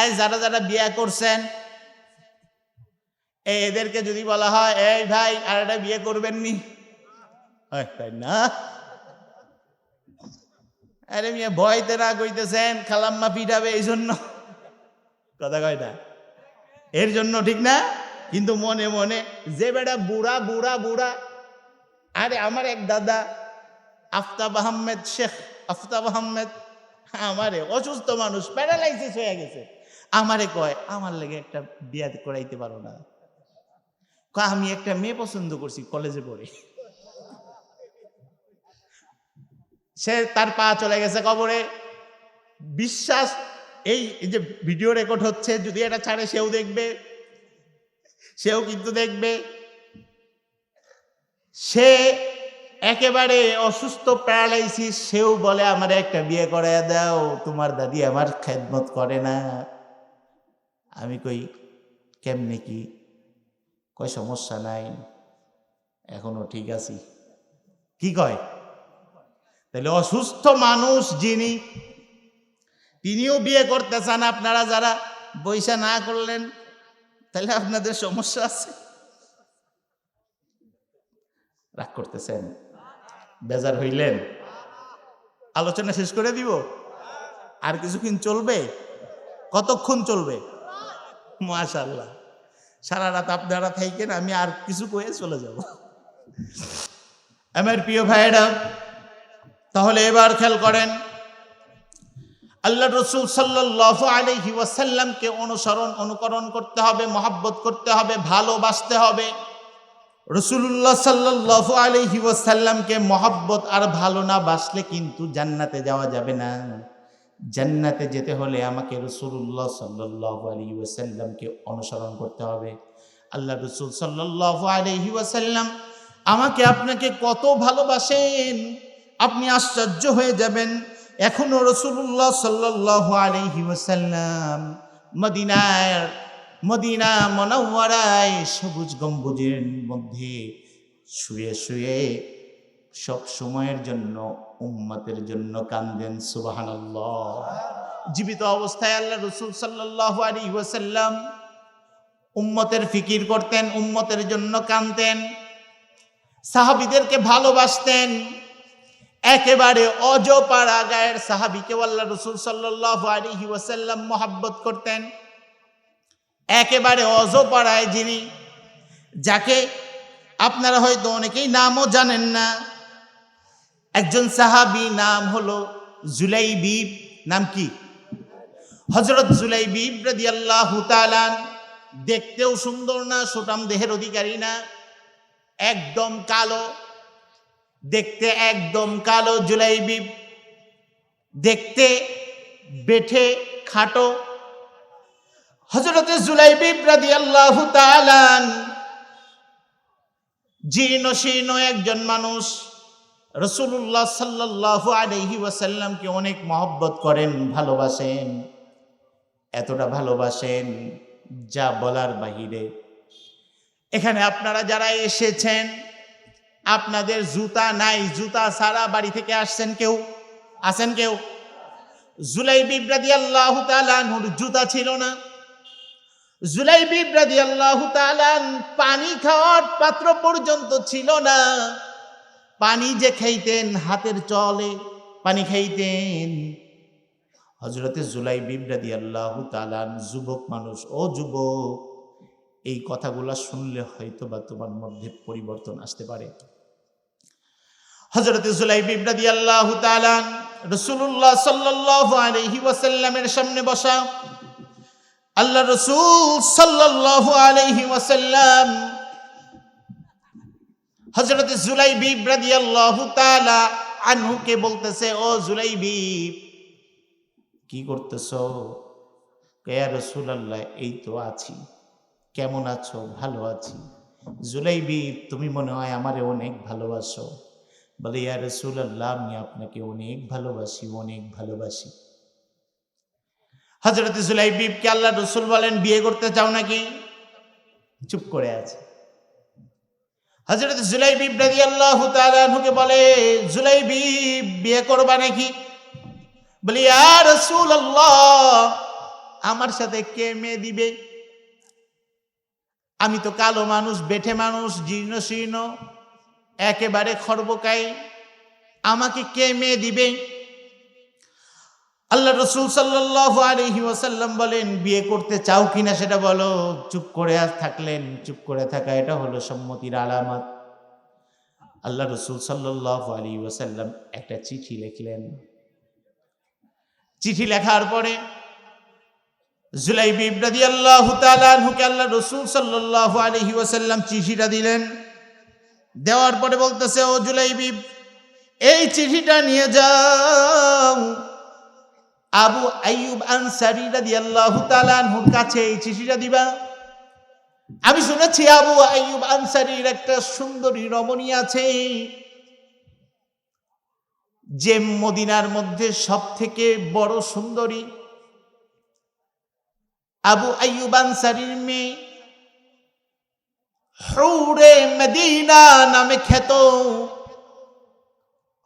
এই যারা যারা বিয়ে করছেন এদেরকে যদি বলা হয়, এই ভাই, আর একটা বিয়ে করবেন নি? তাই না। আরে ভয়তে না কইতেছেন খালাম্মা পিটাবে এই জন্য কথা কয় না। এর জন্য ঠিক না? কিন্তু মনে মনে, যে বেটা বুড়া বুড়া বুড়া, আরে আমার এক দাদা, আফতাব আহমেদ, শেখ আফতাব আহমেদ, আমারে অসুস্থ মানুষ প্যারালাইসিস হয়ে গেছে। আমারে কয়, আমার লেগে একটা বিয়া করাইতে পারো না। আমি একটা মেয়ে পছন্দ করছি কলেজে পড়ে। সে তার পা চলে গেছে কবরে। বিশ্বাস এই যে ভিডিও রেকর্ড হচ্ছে, যদি এটা ছাড়ে সেও দেখবে, সেও কিন্তু দেখবে। সে একেবারে অসুস্থ প্যারালাইসিস, সেও বলে, আমার একটা বিয়ে করাইয়া দাও, তোমার দাদি আমার খেদমত করে না। আমি কই, কেমনে কি? কয়, সমস্যা নাই, এখনও ঠিক আছি। কি কয়? তাহলে অসুস্থ মানুষ যিনি, তিনিও বিয়ে করতে চান আপনারা যারা বৈশা না করলেন তাহলে আপনাদের সমস্যা আছে। রাগ করতেছেন? বেজার হইলেন? আলোচনা শেষ করে দিব? আর কিছুক্ষণ চলবে? কতক্ষণ চলবে? মাশাল্লাহ সারা রাত আপনারা থাইকেন, আমি আর কিছু কয়ে চলে যাব। আমার প্রিয় ভাইয়েরা, তাহলে এবার খেয়াল করেন আল্লাহ রসুল সাল্লাহ আলহি ওয়াসাল্লামকে অনুসরণ, অনুকরণ করতে হবে, মহাব্বত করতে হবে, ভালোবাসতে হবে। রসুল্লাহ সাল্লাহ আলহি ওয়াসাল্লামকে মহাব্বত আর ভালো না বাসলে কিন্তু জান্নাতে যাওয়া যাবে না। জান্নাতে যেতে হলে আমাকে রসুল্লাহ সাল্লাহ আলী ওয়াসাল্লামকে অনুসরণ করতে হবে। আল্লাহ রসুল সাল্লাহ আলহি ওয়াসাল্লাম আমাকে আপনাকে কত ভালোবাসেন, আপনি আশ্চর্য হয়ে যাবেন। এখনও রসুল্লাহ সাল্লাহ আলহি ওসাল্লাম মদিনায়, মদিনা মনোয়ারায় সবুজ গম্বুজের মধ্যে শুয়ে শুয়ে সব সময়ের জন্য উম্মতের জন্য কান্দেন, সুবাহানাল্লাহ। জীবিত অবস্থায় আল্লাহ রসুল সাল্লাহ আলী ওসাল্লাম উম্মতের ফিকির করতেন, উম্মতের জন্য কানতেন সাহাবিদেরকে ভালোবাসতেন। একেবারে অজপাড়া গায়ের সাহাবিকে আল্লাহ রসুল সাল্লাহ আলিহি ওয়াসাল্লাম মোহাব্বত করতেন। একেবারে অজপাড়ায় যিনি, যাকে আপনারা হয়তো অনেকেই নামও জানেন না একজন সাহাবি নাম হলো জুলাইবিব নাম কি? হজরত জুলাই জুলাইবিব রাদি আল্লাহ দেখতেও সুন্দর না সুটাম দেহের অধিকারী না, একদম কালো, দেখতে একদম কালো জুলাইবি, দেখতে বেঠে, খাটো। হজরতে জুলাইবিব রাদি আল্লাহ জীর্ণ শীর্ণ একজন মানুষ রসুল্লাহ সাল্লাহ আলহি ওয়াসাল্লামকে অনেক মহব্বত করেন, ভালোবাসেন। এতটা ভালোবাসেন যা বলার বাহিরে। এখানে আপনারা যারা এসেছেন, আপনাদের জুতা নাই, জুতা সারা বাড়ি থেকে আসছেন কেউ? আসেন কেউ? জুলাই বিব্রাদি আল্লাহ তালানুর জুতা ছিল না। জুলাই বিব্রাদি আল্লাহ তালান পানি খাওয়ার পাত্র পর্যন্ত ছিল না। পানি যে খাইতেন হাতের চলে, পানি খাইতেন। হজরতে জুলাই বিব্রাদি আল্লাহ তালান যুবক মানুষ, ও যুবক, এই কথাগুলা শুনলে হয়তো বা তোমার মধ্যে পরিবর্তন আসতে পারে। হজরত জুলাই বিব্রাদি আল্লাহ তালান রসুল্লাহ সাল্লাহ ওয়াসাল্লামের সামনে বসা। আল্লাহ রসুল সাল্লাহ আলহি ওয়াসাল্লাম হজরত জুলাই বিব্রাদি আল্লাহ আনহুকে বলতেছে, ও জুলাই বিব কি করতেছ? কেয়া রসুল আল্লাহ এই তো আছি। কেমন আছো? ভালো আছি। জুলাইবি, তুমি মনে হয় আমারে অনেক ভালোবাসো। বলে, ইয়া রসুল আল্লাহ আমি আপনাকে অনেক ভালোবাসি অনেক ভালোবাসি। হজরত জুলাইবিবকে আল্লাহ রসুল বলেন, বিয়ে করতে চাও নাকি? চুপ করে আছে। হজরত জুলাইবিব রাজি আল্লাহ তালুকে বলে জুলাইবিব বিয়ে করবা নাকি? বলি আর আমার সাথে কে মেয়ে দিবে? আমি তো কালো মানুষ, বেঠে মানুষ, জীর্ণ শীর্ণ, একেবারে খর্বকাই আমাকে কে মেয়ে দিবে? আল্লাহ রসুল সাল্লাহ আলহি ওসাল্লাম বলেন, বিয়ে করতে চাও কিনা সেটা বলো। চুপ করে থাকলেন, চুপ করে থাকা এটা হলো সম্মতির আলামত। আল্লাহ রসুল সাল্লাহ আলী ওসাল্লাম একটা চিঠি লিখলেন। চিঠি লেখার পরে জুলাইবি ইব্রাদি আল্লাহ তালুকে আল্লাহ রসুল সাল্লাহ আলহি ওসাল্লাম চিঠিটা দিলেন। দেওয়ার পরে বলতেছে, ও জুলাইবিব এই চিঠিটা নিয়ে যাও। আবু আইয়ুব আনসারি রাদিয়াল্লাহু তাআলা আনহুর কাছে এই চিঠিটা দিবা? আমি শুনেছি আবু আইয়ুব আনসারির একটা সুন্দরী রমণী আছে, যে মদিনার মধ্যে সব থেকে বড় সুন্দরী। আবু আইয়ুব আনসারির মেয়ে হৌরে মদিনা নামে খ্যাত।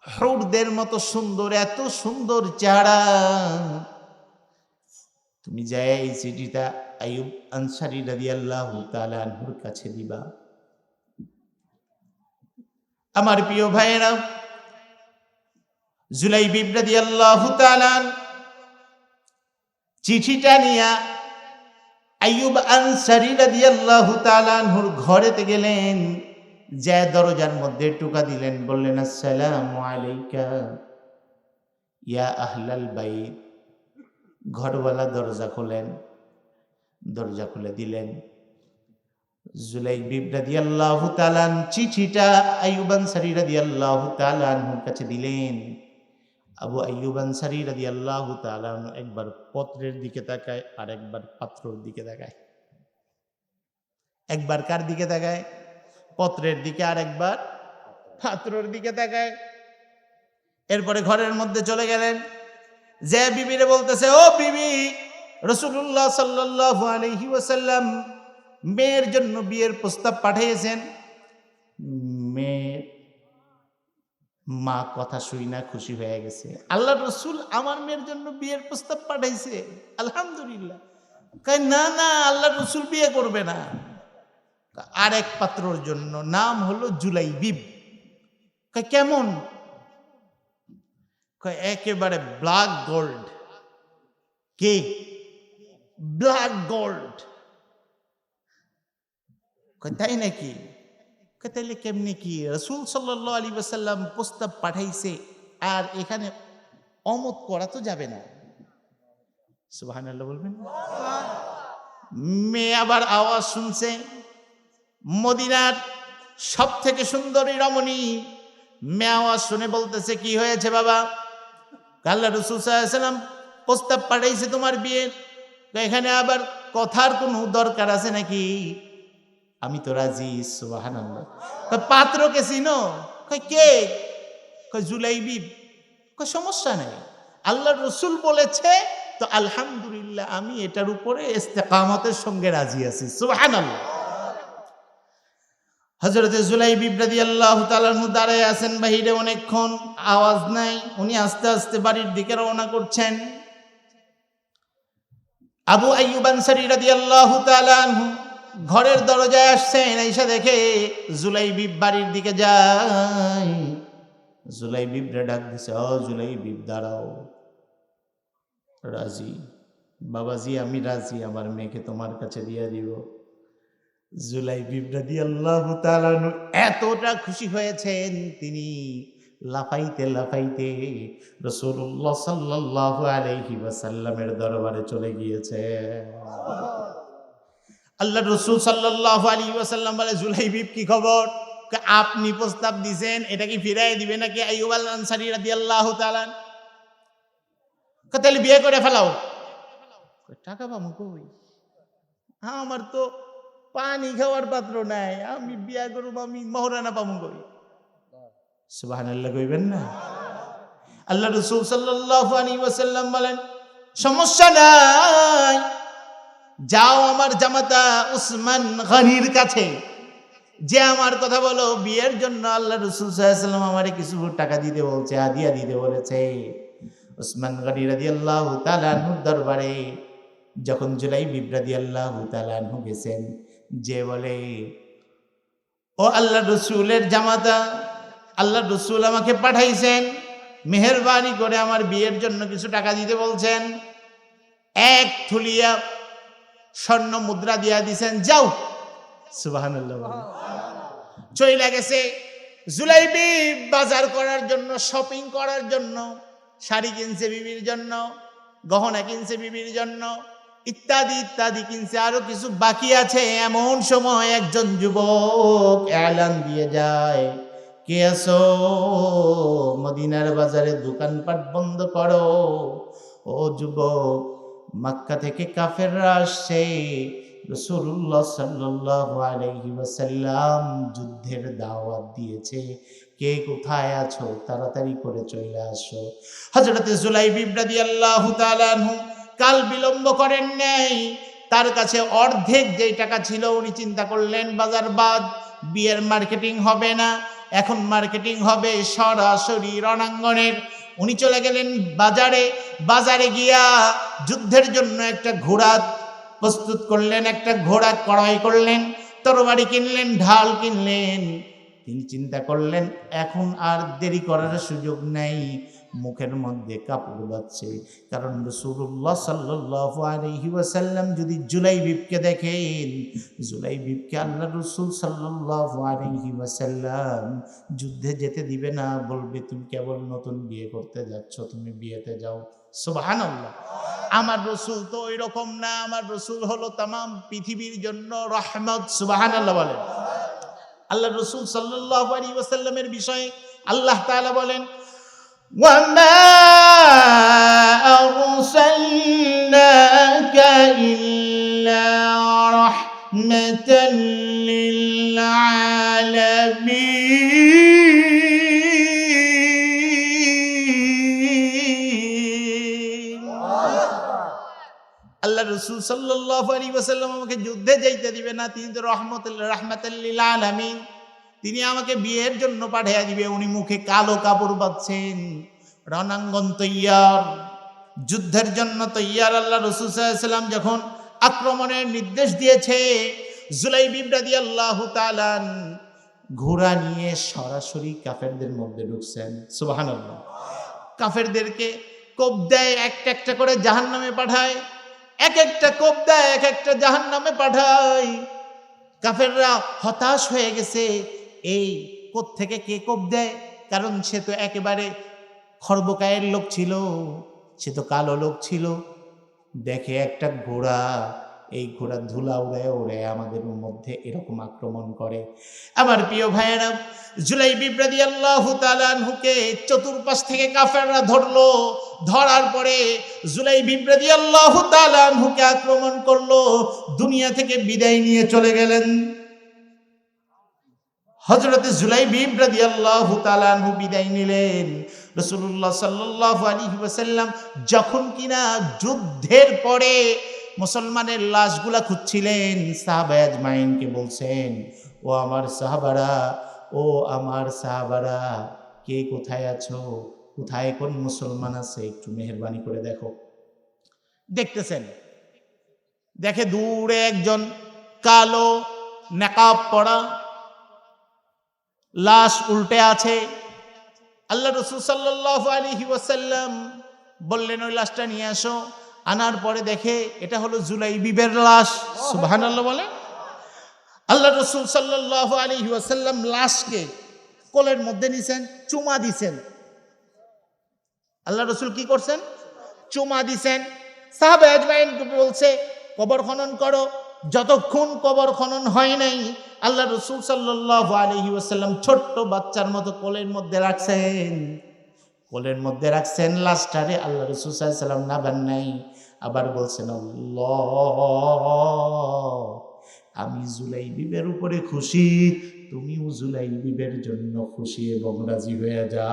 হৌরদের মতো সুন্দর, এত সুন্দর চেহারা। তুমি যাই এই চিঠিটা আইয়ুব আনসারি রাদি আল্লাহ তালাহুর কাছে দিবা। আমার প্রিয় ভাইয়েরা জুলাই বিব্রাদি আল্লাহ চিঠিটা নিয়া আইয়ুব আনসারি রাদি আল্লাহ তালানহুর ঘরেতে গেলেন। যে দরজার মধ্যে টুকা দিলেন, বললেন, আসসালাম ইয়া আহলাল বাইত। ঘরওয়ালা দরজা খোলেন, দরজা খুলে দিলেন। জুলাই চিঠিটা কাছে দিলেন। আবু তালান একবার পত্রের দিকে তাকায় আর একবার দিকে একবার কার দিকে তাকায়? পত্রের দিকে আর একবার পাত্রর দিকে তাকায়। এরপরে ঘরের মধ্যে চলে গেলেন। যে বিবিরে বলতেছে, ও বিবি রসুল্লাহ সাল্লাহ ওসাল্লাম মেয়ের জন্য বিয়ের প্রস্তাব পাঠিয়েছেন। মেয়ের মা কথা শুই না, খুশি হয়ে গেছে। আল্লাহ রসুল আমার মেয়ের জন্য বিয়ের প্রস্তাব পাঠাইছে। আলহামদুলিল্লাহ। না না আল্লাহ রসুল বিয়ে করবে না। আরেক পাত্রর জন্য নাম হলো জুলাই বিব কেমন? একেবারে ব্ল্যাক গোল্ড। কে? Black gold. তাই নাকি? তাইলে কেমনি কি? রসুল সাল্লাহ আলী সাল্লাম প্রস্তাব পাঠাইছে আর এখানে অমত করা তো যাবে না। সুবাহান বলবেন মেয়ে আবার আওয়াজ শুনছে। মদিনার সব থেকে সুন্দরী রমণী। মেয়ে আওয়াজ শুনে বলতেছে, কি হয়েছে বাবা? আল্লাহ রসুল প্রস্তাব পাঠাইছে তোমার বিয়ের এখানে আবার কথার কোনো দরকার আছে নাকি? আমি তো রাজি সুবাহান পাত্রকে চিনো? কে? জুলাইবি। সমস্যা নেই। আল্লাহ রসুল বলেছে, তো আলহামদুলিল্লাহ আমি এটার উপরে ইস্তেকামতের সঙ্গে রাজি আছি। সুবাহান আল্লাহ হজরত জুলাই বিব্রাদি আল্লাহ তালানু দাঁড়ায় আছেন, বাহিরে অনেকক্ষণ আওয়াজ নাই, উনি আস্তে আস্তে বাড়ির দিকে রওনা করছেন। আবু আইয়ুব আল্লাহ ঘরের দরজায় আসছেন এসে দেখে জুলাই বিব বাড়ির দিকে যায়। জুলাই বিবরে ডাক দিছে, ও জুলাই বিব দাঁড়াও। রাজি? বাবাজি, আমি রাজি, আমার মেয়েকে তোমার কাছে দিয়ে দিব। জুলাই বিব্রাদি আল্লাহ এতটা খুশি হয়েছেন, তিনি লাফাইতে লাফাইতে রসুল্লাহ সাল্লাহ আলহি ওয়াসাল্লামের দরবারে চলে গিয়েছে আল্লাহ রসুল সাল্লাহ আলী ওয়াসাল্লাম বলে জুলাই বিব কি খবর? আপনি প্রস্তাব দিছেন? এটা কি ফিরাই দিবে নাকি আইব আল রাদি আল্লাহ তালান তাহলে বিয়ে করে ফেলাও? টাকা পাবো কই? আমার তো পানি খাওয়ার পাত্র নাই। আমি বিয়া করব, আমি মহরানা পাবো কই? সুবাহান আল্লাহ কইবেন না। আল্লাহ রসুল সাল্লাহ আলী ওয়াসাল্লাম বলেন, সমস্যা নাই। যাও আমার জামাতা উসমান গনির কাছে। যে আমার কথা বলো, বিয়ের জন্য আল্লাহ রসুল সাল্লাম আমারে কিছু টাকা দিতে বলছে আদিয়া দিতে বলেছে। উসমান গনি রাজি আল্লাহ তালানুর দরবারে, যখন জুলাই বিব্রাদি আল্লাহ তালানহু গেছেন যে বলে, ও আল্লাহ রসুলের জামাতা, আল্লাহ রসুল আমাকে পাঠাইছেন, মেহরবানি করে আমার বিয়ের জন্য কিছু টাকা দিতে বলছেন। এক থুলিয়া স্বর্ণ মুদ্রা দিয়া দিছেন, যাও। সুবাহ চইলা গেছে জুলাইবি বাজার করার জন্য, শপিং করার জন্য, শাড়ি কিনছে বিবির জন্য, গহনা কিনছে বিবির জন্য ইত্যাদি ইত্যাদি কিনছে। আরও কিছু বাকি আছে। এমন সময় একজন যুবক এলান দিয়ে যায়, কে আসো মদিনার বাজারে দোকানপাট বন্ধ করো। ও যুবক, মাক্কা থেকে কাফেররা আসছে। রসুল্লাহ ওয়াসাল্লাম যুদ্ধের দাওয়াত দিয়েছে। কে কোথায় আছো? তাড়াতাড়ি করে চলে আসো। হজরতে জুলাই বিব্রাদি আল্লাহ তালানহু কাল বিলম্ব করেন নাই। তার কাছে অর্ধেক যেই টাকা ছিল, উনি চিন্তা করলেন, বাজার বাদ, বিয়ের মার্কেটিং হবে না। এখন মার্কেটিং হবে সরাসরি রণাঙ্গনের। উনি চলে গেলেন বাজারে। বাজারে গিয়া যুদ্ধের জন্য একটা ঘোড়া প্রস্তুত করলেন, একটা ঘোড়া কড়াই করলেন, তরবারি কিনলেন, ঢাল কিনলেন। তিনি চিন্তা করলেন, এখন আর দেরি করার সুযোগ নেই। মুখের মধ্যে কাপড় বাচ্ছে কারণ রসুল্লাহ সাল্লাহ আলহি ওয়াসাল্লাম যদি জুলাই বিপকে দেখেন জুলাই বিপকে আল্লাহ রসুল সাল্লাহ আলহি ওয়াসাল্লাম যুদ্ধে যেতে দিবে না, বলবে, তুমি কেবল নতুন বিয়ে করতে যাচ্ছ, তুমি বিয়েতে যাও। সুবাহান আমার রসুল তো ওই রকম না, আমার রসুল হলো তাম পৃথিবীর জন্য রহমত সুবাহান আল্লাহ বলেন। আল্লাহ রসুল সাল্লাহ আলী ওয়াসাল্লামের বিষয়ে আল্লাহ তাআলা বলেন وما أرسلناك إلا رحمة للعالمين আল্লাহ রসুল সাল্লাহ আলী ওসাল্লাম আমাকে যুদ্ধে যাইতে দিবে না তিনি তো রহমত রহমতুল্লিল আলমিন তিনি আমাকে বিয়ের জন্য পাঠিয়ে দিবে। উনি মুখে কালো কাপড় বাঁধছেন। রণাঙ্গন তৈয়ার। যুদ্ধের জন্য তৈয়ার আল্লাহ রসুল সাল্লাম যখন আক্রমণের নির্দেশ দিয়েছে জুলাই বিব্রাদি আল্লাহ তালান ঘোড়া নিয়ে সরাসরি কাফেরদের মধ্যে ঢুকছেন। সুবাহান কাফেরদেরকে কোপ দেয়, একটা একটা করে জাহান নামে পাঠায়। এক একটা কোপ দেয়, এক একটা জাহান নামে পাঠায়। কাফেররা হতাশ হয়ে গেছে। এই থেকে কে কোপ দেয়? কারণ সে তো একেবারে খর্বকায়ের লোক ছিল, সে তো কালো লোক ছিল। দেখে একটা ঘোড়া, এই ঘোড়া ধুলা উড়ায় ওড়ে আমাদের মধ্যে এরকম আক্রমণ করে। আমার প্রিয় ভাইয়েরা জুলাই বিব্রাদি আল্লাহ তালানহুকে চতুর্পাশ থেকে কাফেররা ধরলো। ধরার পরে জুলাই বিব্রাদি আল্লাহ তালানহুকে আক্রমণ করল। দুনিয়া থেকে বিদায় নিয়ে চলে গেলেন। হজরতে জুলাই বিব্রাদি আল্লাহ তালানহু বিদায় নিলেন। রসুল্লাহ সাল্লাহ আলী ওয়াসাল্লাম যখন কিনা যুদ্ধের পরে মুসলমানের লাশগুলা খুঁজছিলেন সাহাবায়াজ মাইনকে বলছেন, ও আমার সাহাবারা, ও আমার সাহাবারা, কে কোথায় আছো? কোথায় কোন মুসলমান আছে? একটু মেহরবানি করে দেখো। দেখতেছেন, দেখে দূরে একজন কালো নেকাব পড়া লাশ উল্টে আছে। আল্লাহ রসুল সাল্লাহ আলহি ওয়াসাল্লাম বললেন, ওই লাশটা নিয়ে আসো। আনার পরে দেখে এটা হলো জুলাই বিবের লাশ। সুবাহান আল্লাহ বলে আল্লাহ রসুল সাল্লাহ আলহি ওয়াসাল্লাম লাশকে কোলের মধ্যে নিছেন, চুমা দিছেন। আল্লাহ রসুল কি করছেন? চুমা দিছেন। সাহাবে বলছে, কবর খনন করো। যতক্ষণ কবর খনন হয় নাই, আল্লাহ রসুল সাল্লাহ আলহি ওসাল্লাম ছোট্ট বাচ্চার মতো কোলের মধ্যে রাখছেন। কোলের মধ্যে রাখছেন লাস্টারে আল্লাহ রসুল সাল্লাম নাবান নাই, আবার বলছেন আমি জুলাই বিবের উপরে খুশি, তুমিও জুলাই বিবের জন্য খুশি এবং রাজি হয়ে যা